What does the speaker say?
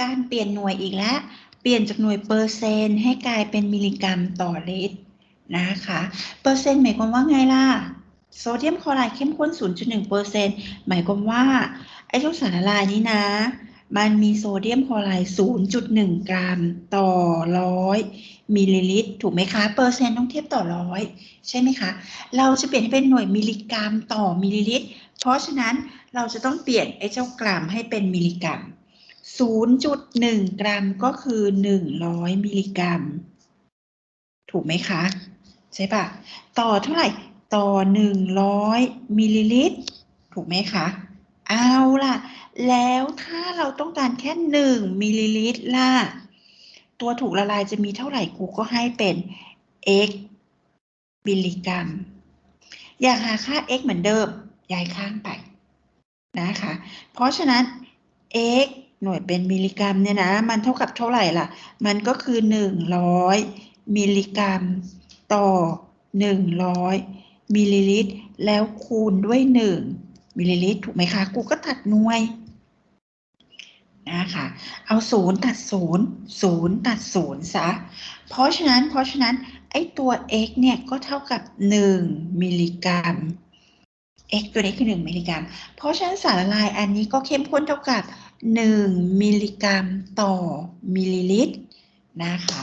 การเปลี่ยนหน่วยอีกแล้ว เปลี่ยนจากหน่วยเปอร์เซนต์ให้กลายเป็นมิลลิกรัมต่อลิตรนะคะ เปอร์เซ็นต์หมายความว่าไงล่ะ โซเดียมคลอไรด์เข้มข้น 0.1เปอร์เซนต์หมายความว่า ไอ้เจ้าสารละลายนี้นะ มันมีโซเดียมคลอไรด์ 0.1 กรัมต่อร้อยมิลลิลิตร ถูกไหมคะ เปอร์เซ็นต์ต้องเทียบต่อร้อยใช่ไหมคะ เราจะเปลี่ยนให้เป็นหน่วยมิลลิกรัมต่อมิลลิลิตร เพราะฉะนั้นเราจะต้องเปลี่ยนไอ้เจ้ากรัมให้เป็นมิลลิกรัม 0.1 กรัมก็คือ 100 มิลลิกรัม ถูกไหมคะ ใช่ปะต่อเท่าไหร่ ต่อ 100 มิลลิลิตร ถูกไหมคะ เอาล่ะ แล้วถ้าเราต้องการแค่ 1 มิลลิลิตรล่ะ ตัวถูกละลายจะมีเท่าไหร่ครูก็ให้เป็น x มิลลิกรัม อยากหาค่า x เหมือนเดิม ย้ายข้างไปนะคะ เพราะฉะนั้น x หน่วยเป็นมิลลิกรัมเนี่ยนะ มันเท่ากับเท่าไหร่ล่ะ มันก็คือ 100 มิลลิกรัม ต่อ 100 มิลลิลิตร แล้วคูณด้วย 1 มิลลิลิตร ถูกไหมคะกูก็ตัดหน่วยนะคะเอา0ตัด0 0ตัด0ซะ เพราะฉะนั้น เพราะฉะนั้น ไอ้ตัว x เนี่ย ก็เท่ากับ 1 มิลลิกรัม x ตัวนี้คือ 1 มิลลิกรัม เพราะฉะนั้นสารละลายอันนี้ก็เข้มข้นเท่ากับ 1 มิลลิกรัมต่อมิลลิลิตรนะคะ